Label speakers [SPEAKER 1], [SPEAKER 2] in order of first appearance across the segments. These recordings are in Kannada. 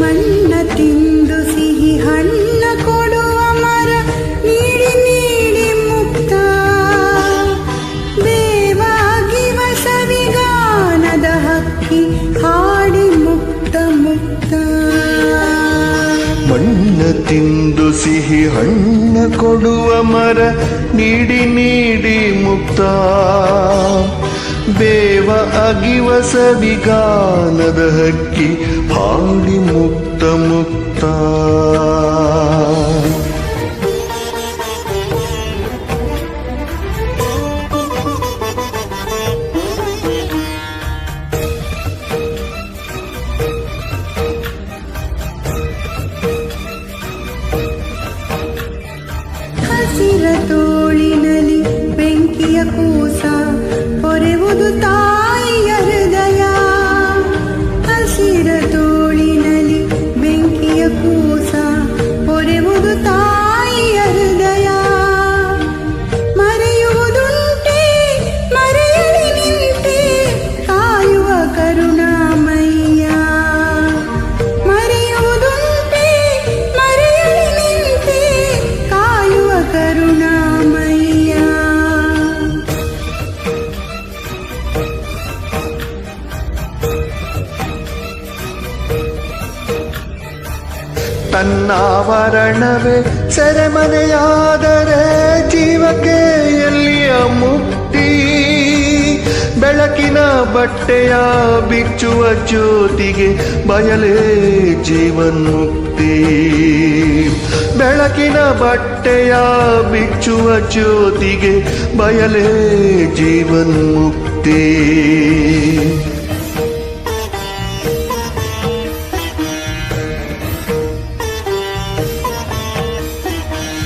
[SPEAKER 1] ಮಣ್ಣ ತಿಂದು ಸಿಹಿ ಹಣ್ಣ ಕೊಡುವ ಮರ ನೀಡಿ ನೀಡಿ ಮುಕ್ತ. ದೇವಾಗಿ ವಸವಿಗಾನದ ಹಕ್ಕಿ ಹಾಡಿ ಮುಕ್ತ ಮುಕ್ತ.
[SPEAKER 2] ಮಣ್ಣ ತಿಂದು ಸಿಹಿ ಹಣ್ಣ ಕೊಡುವ ಮರ ನೀಡಿ ನೀಡಿ ಮುಕ್ತ. ಸವಿಗಾನದ ಹಕ್ಕಿ ಹಾಡಿ ಮುಕ್ತ ಮುಕ್ತ
[SPEAKER 1] ತನ್ನಾವರಣವೇ ಸೆರೆಮನೆಯಾದರೆ ಜೀವಕ್ಕೆ ಎಲ್ಲಿಯ ಮುಕ್ತಿ? ಬೆಳಕಿನ ಬಟ್ಟೆಯ ಬಿಚ್ಚುವ ಜ್ಯೋತಿಗೆ ಬಯಲೇ ಜೀವನ್ಮುಕ್ತಿ. ಬೆಳಕಿನ ಬಟ್ಟೆಯ ಬಿಚ್ಚುವ ಜ್ಯೋತಿಗೆ ಬಯಲೇ ಜೀವನ್ಮುಕ್ತಿ.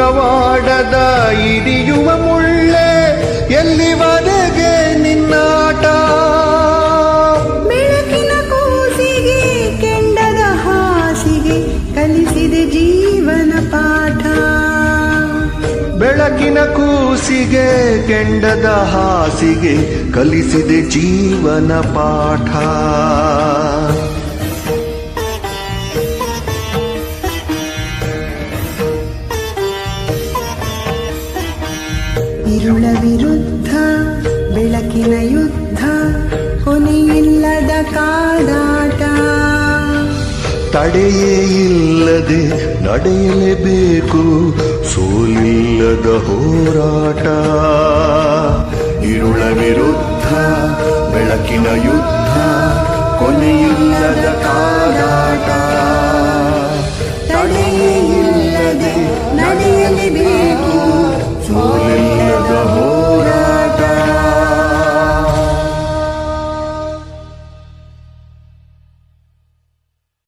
[SPEAKER 2] ಹೂಮೊಗವಾಡದ
[SPEAKER 1] ಇಡಿಯುವ ಮುಳ್ಳೆ ಎಲ್ಲಿವರೆಗೆ ನಿನ್ನಾಟ?
[SPEAKER 2] ಬೆಳಕಿನ ಕೂಸಿಗೆ ಕೆಂಡದ ಹಾಸಿಗೆ ಕಲಿಸಿದೆ ಜೀವನ ಪಾಠ.
[SPEAKER 1] ಬೆಳಕಿನ ಕೂಸಿಗೆ ಕೆಂಡದ ಹಾಸಿಗೆ ಕಲಿಸಿದೆ ಜೀವನ ಪಾಠ.
[SPEAKER 2] ഇരുಳ ವಿರುದ್ಧ ಬೆಳಕಿನ ಯುದ್ಧ ಕೊನೆಯಿಲ್ಲದ ಕಾದಾಟ.
[SPEAKER 1] ತಡೆಯೇ ಇಲ್ಲದೆ ನಡೆಯಲೇಬೇಕು ಸೋಲಿಲ್ಲದ ಹೋರಾಟ.